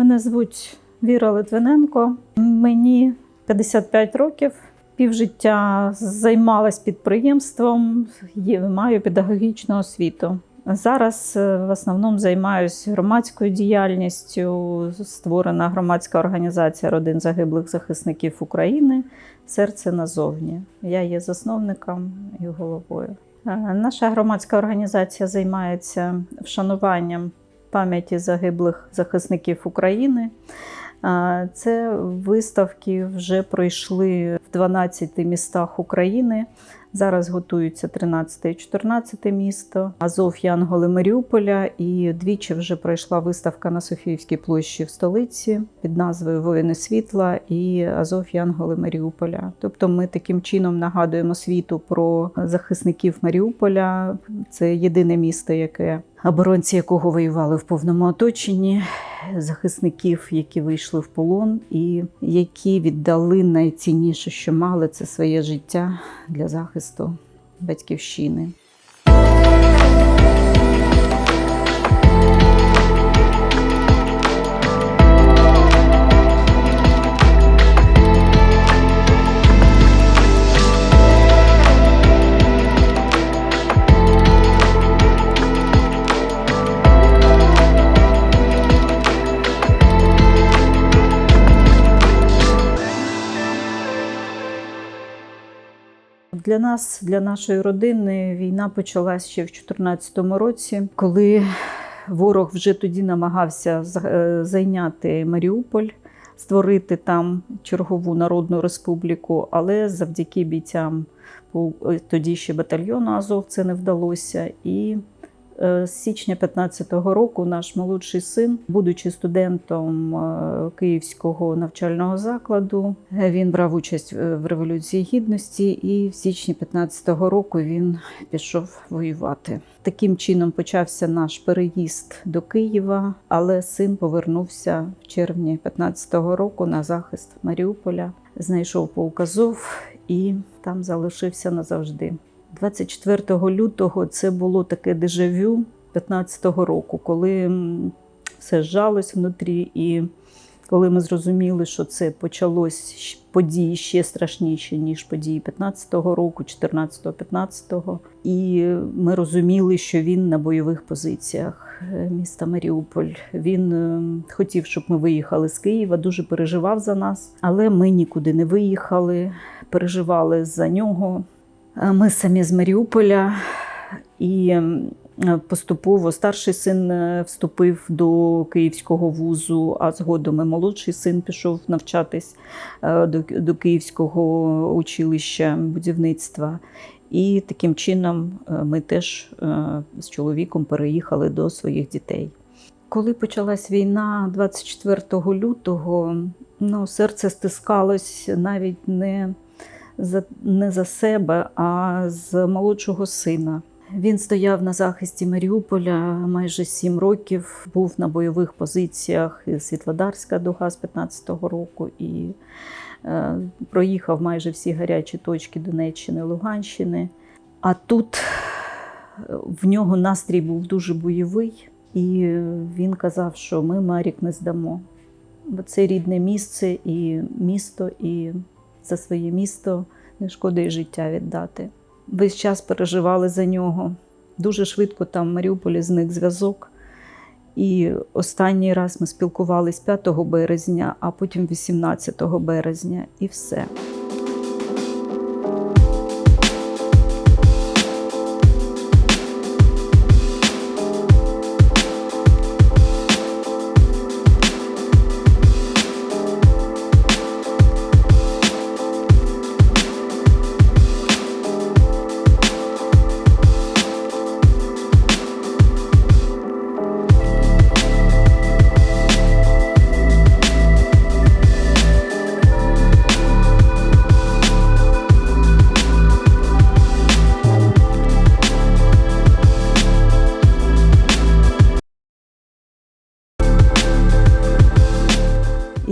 Мене звуть Віра Литвиненко. Мені 55 років. Півжиття займалась підприємством, маю педагогічну освіту. Зараз е, в основному займаюся громадською діяльністю. Створена громадська організація родин загиблих захисників України Серце назовні. Я є засновником і головою. Е, Наша громадська організація займається вшануванням пам'яті загиблих захисників України. Це виставки вже пройшли в 12 містах України. Зараз готуються 13 і 14 місто, Азов Янголи Маріуполя. І двічі вже пройшла виставка на Софіївській площі в столиці під назвою Воїни світла і Азов Янголи Маріуполя. Тобто ми таким чином нагадуємо світу про захисників Маріуполя. Це єдине місто, яке оборонці якого воювали в повному оточенні, захисників, які вийшли в полон, і які віддали найцінніше, що мали, це своє життя для захисту батьківщини. Для нас, для нашої родини, війна почалась ще в 2014 році, коли ворог вже тоді намагався е, зайняти Маріуполь, створити там чергову народну республіку, але завдяки бійцям е, тоді ще батальйону Азов це не вдалося. І з січня 2015 року наш молодший син, будучи студентом е, Київського навчального закладу, е, він брав участь е, в Революції Гідності, і в січні 2015 року він пішов воювати. Таким чином почався наш переїзд до Києва, але син повернувся в червні 2015 року на захист Маріуполя, знайшов полк Азов і там залишився назавжди. 24 лютого це було таке дежавю 15-го року, коли все зжалось внутрі, і коли ми зрозуміли, що це почалось події ще страшніші, ніж події 15-го року, 14-го, 15-го. І ми розуміли, що він на бойових позиціях е, міста Маріуполь. Він е, хотів, щоб ми виїхали з Києва, дуже переживав за нас, але ми нікуди не виїхали, переживали за нього. Е, Ми самі з Маріуполя, і е, поступово старший син е, вступив до Київського вузу, а згодом і молодший син пішов навчатись до, до Київського училища будівництва. І таким чином ми теж з чоловіком переїхали до своїх дітей. Коли почалась війна 24 лютого, ну, серце стискалось навіть не не за себе, а з молодшого сина. Він стояв на захисті Маріуполя майже сім років, був на бойових позиціях Світлодарська дуга з 15-го року і е, проїхав майже всі гарячі точки Донеччини, Луганщини. А тут е, в нього настрій був дуже бойовий, і він казав, що ми Марік не здамо. Бо це рідне місце і місто, і за своє місто не шкода і життя віддати. Весь час переживали за нього. Дуже швидко там в Маріуполі зник зв'язок. І останній раз ми спілкувались 5 березня, а потім 18 березня, і все.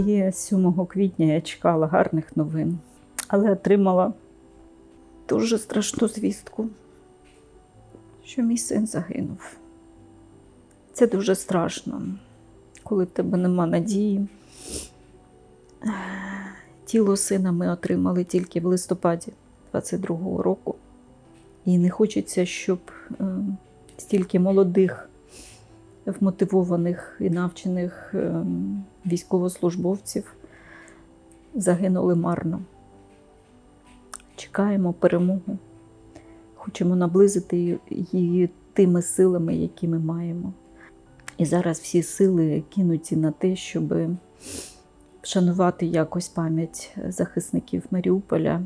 І 7 квітня я чекала гарних новин, але отримала дуже страшну звістку, що мій син загинув. Це дуже страшно. коли в тебе нема надії. Тіло сина ми отримали тільки в листопаді 22-го року. І не хочеться, щоб е, стільки молодих, вмотивованих і навчених е, військовослужбовців загинули марно. Чекаємо перемогу. Хочемо наблизити її тими силами, які ми маємо. І зараз всі сили кинуті на те, щоб вшанувати якось пам'ять захисників Маріуполя,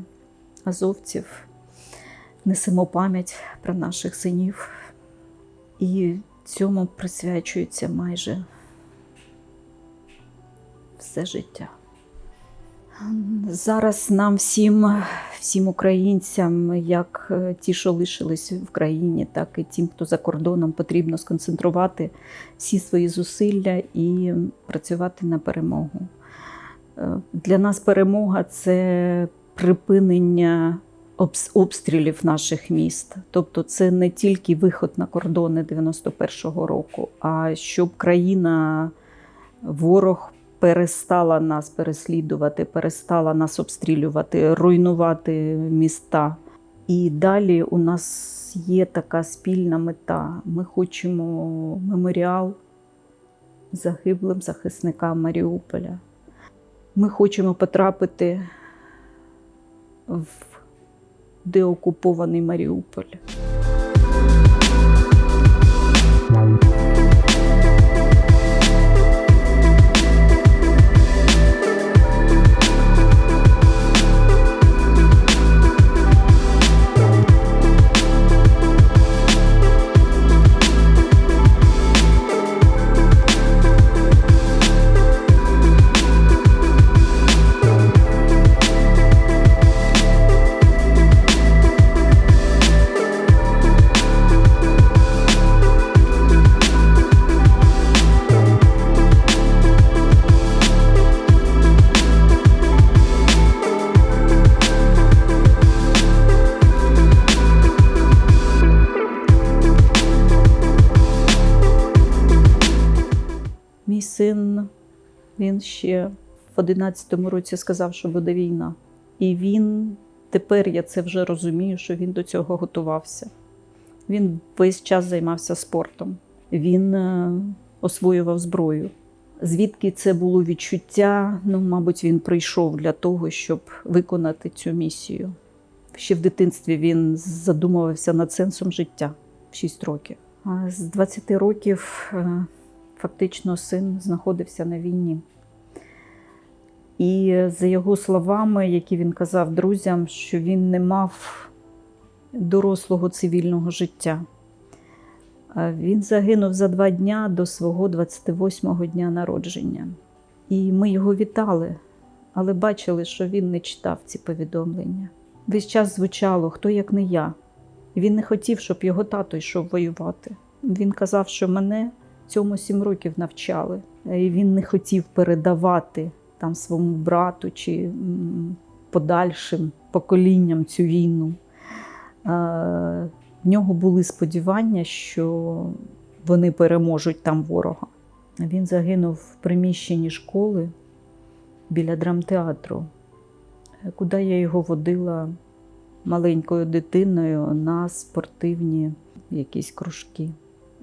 азовців, несемо пам'ять про наших синів. І цьому присвячується майже все життя. Зараз нам всім, всім українцям, як е, ті, що лишились в країні, так і тим, хто за кордоном, потрібно сконцентрувати всі свої зусилля і працювати на перемогу. Е, Для нас перемога це припинення обстрілів наших міст. Тобто, це не тільки виход на кордони 91-го року, а щоб країна, ворог перестала нас переслідувати, перестала нас обстрілювати, руйнувати міста. І далі у нас є така спільна мета. Ми хочемо меморіал загиблим захисникам Маріуполя. Ми хочемо потрапити в деокупований Маріуполь. Він ще в 11-му році сказав, що буде війна. І він тепер я це вже розумію, що він до цього готувався. Він весь час займався спортом, він е, освоював зброю. Звідки це було відчуття? Ну, мабуть, він прийшов для того, щоб виконати цю місію. Ще в дитинстві він задумувався над сенсом життя в 6 років. А з 20 років е, фактично син знаходився на війні. І за його словами, які він казав друзям, що він не мав дорослого цивільного життя. Він загинув за два дня до свого 28-го дня народження. І ми його вітали, але бачили, що він не читав ці повідомлення. Весь час звучало хто як не я. Він не хотів, щоб його тато йшов воювати. Він казав, що мене цьому сім років навчали. І він не хотів передавати там своєму брату чи подальшим поколінням цю війну. Е, В нього були сподівання, що вони переможуть там ворога. Він загинув в приміщенні школи біля драмтеатру, е, куди я його водила маленькою дитиною на спортивні якісь кружки.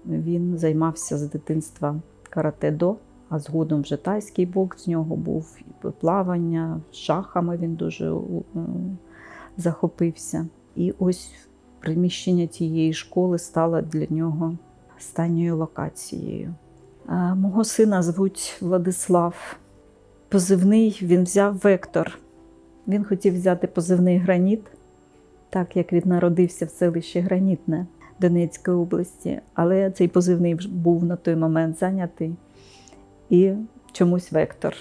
Він займався з дитинства карате-до, а згодом вже тайський бокс з нього був, плавання, шахами він дуже е, захопився. І ось приміщення тієї школи стало для нього останньою локацією. Мого сина звуть Владислав. Позивний він взяв Вектор. Він хотів взяти позивний граніт, так як він народився в селищі Гранітне Донецької області, але цей позивний був на той момент зайнятий і чомусь вектор.